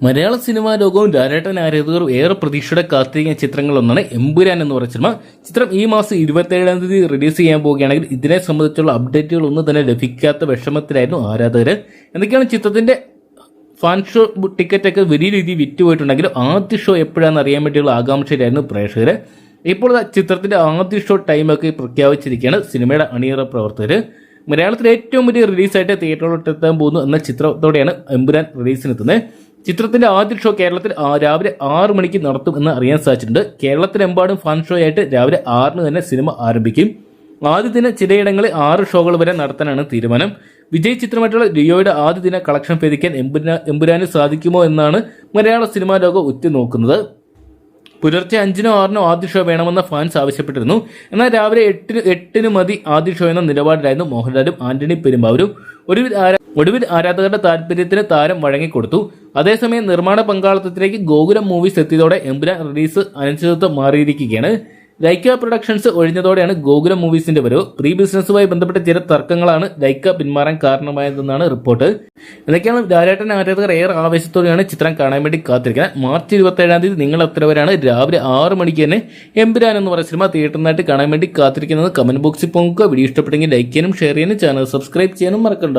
മലയാള cinema ലോകവും ലാലേട്ടൻ ആരാധകരും ഏറെ പ്രതീക്ഷയുടെ കാത്തിരിക്കുന്ന ചിത്രങ്ങളൊന്നാണ് എമ്പുരാൻ എന്ന് പറഞ്ഞ സിനിമ. ചിത്രം ഈ മാസം ഇരുപത്തേഴാം തീയതി റിലീസ് ചെയ്യാൻ പോവുകയാണെങ്കിൽ ഇതിനെ സംബന്ധിച്ചുള്ള അപ്ഡേറ്റുകൾ ഒന്നും തന്നെ ലഭിക്കാത്ത വിഷമത്തിലായിരുന്നു ആരാധകർ എന്തൊക്കെയാണ് ചിത്രത്തിന്റെ ഫാൻ ഷോ ടിക്കറ്റൊക്കെ വലിയ രീതിയിൽ വിറ്റുപോയിട്ടുണ്ടെങ്കിലും ആദ്യ ഷോ എപ്പോഴാണെന്ന് അറിയാൻ വേണ്ടിയുള്ള ആകാംക്ഷയിലായിരുന്നു പ്രേക്ഷകർ ഇപ്പോൾ ചിത്രത്തിന്റെ ആദ്യ ഷോ ടൈമൊക്കെ പ്രഖ്യാപിച്ചിരിക്കുകയാണ് സിനിമയുടെ അണിയറ പ്രവർത്തകർ മലയാളത്തിലെ ഏറ്റവും വലിയ റിലീസായിട്ട് തിയേറ്ററിലോട്ട് എത്താൻ പോകുന്നു എന്ന ചിത്രത്തോടെയാണ് എമ്പുരാൻ റിലീസിനെത്തുന്നത് ചിത്രത്തിന്റെ ആദ്യ ഷോ കേരളത്തിൽ രാവിലെ ആറ് മണിക്ക് നടത്തും എന്ന് അറിയാൻ സാധിച്ചിട്ടുണ്ട്. കേരളത്തിലെമ്പാടും ഫൺ ഷോ ആയിട്ട് രാവിലെ ആറിന് തന്നെ സിനിമ ആരംഭിക്കും. ആദ്യ ദിന ചിലയിടങ്ങളിൽ ആറ് ഷോകൾ വരെ നടത്താനാണ് തീരുമാനം. വിജയ് ചിത്രമായിട്ടുള്ള ലിയോയുടെ ആദ്യ ദിന കളക്ഷൻ ഭേദിക്കാൻ എമ്പുരാ എമ്പുരാന് സാധിക്കുമോ എന്നാണ് മലയാള സിനിമാ ലോകം ഉറ്റുനോക്കുന്നത്. പുലർച്ചെ അഞ്ചിനോ ആറിനോ ആദ്യ ഷോ വേണമെന്ന ഫാൻസ് ആവശ്യപ്പെട്ടിരുന്നു. എന്നാൽ രാവിലെ എട്ടിന് എട്ടിന് മതി ആദ്യ ഷോ എന്ന നിലപാടിലായിരുന്നു മോഹൻലാലും ആന്റണി പെരുമ്പാവൂരും. ഒരു ഒടുവിൽ ആരാധകരുടെ താല്പര്യത്തിന് താരം വഴങ്ങിക്കൊടുത്തു. അതേസമയം നിർമ്മാണ പങ്കാളിത്തത്തിലേക്ക് ഗോകുലം മൂവീസ് എത്തിയതോടെ എമ്പുരാൻ റിലീസ് അനിശ്ചിതത്വം മാറിയിരിക്കുകയാണ്. ലൈക്ക പ്രൊഡക്ഷൻസ് ഒഴിഞ്ഞതോടെയാണ് ഗോകുലം മൂവീസിന്റെ വരവ്. പ്രീ ബിസിനസ്സുമായി ബന്ധപ്പെട്ട ചില തർക്കങ്ങളാണ് ലൈക്ക പിന്മാറാൻ കാരണമായതെന്നാണ് റിപ്പോർട്ട്. ഇതൊക്കെയാണ് ലാലേട്ടൻ ആരാധകർ ഏറെ ആവേശത്തോടെയാണ് ചിത്രം കാണാൻ വേണ്ടി കാത്തിരിക്കുന്നത്. മാർച്ച് ഇരുപത്തി ഏഴാം തീയതി നിങ്ങൾ എത്രവരാണ് രാവിലെ ആറ് മണിക്ക് തന്നെ എമ്പുരാൻ എന്ന് പറയുന്ന സിനിമ തിയേറ്ററിനായിട്ട് കാണാൻ വേണ്ടി കാത്തിരിക്കുന്നത്. കമന്റ് ബോക്സിൽ പോകുക വീഡിയോ ഇഷ്ടപ്പെട്ടെങ്കിൽ ലൈക്ക് ചെയ്യാനും ഷെയർ ചെയ്യാനും ചാനൽ സബ്സ്ക്രൈബ് ചെയ്യാനും മറക്കണ്ട.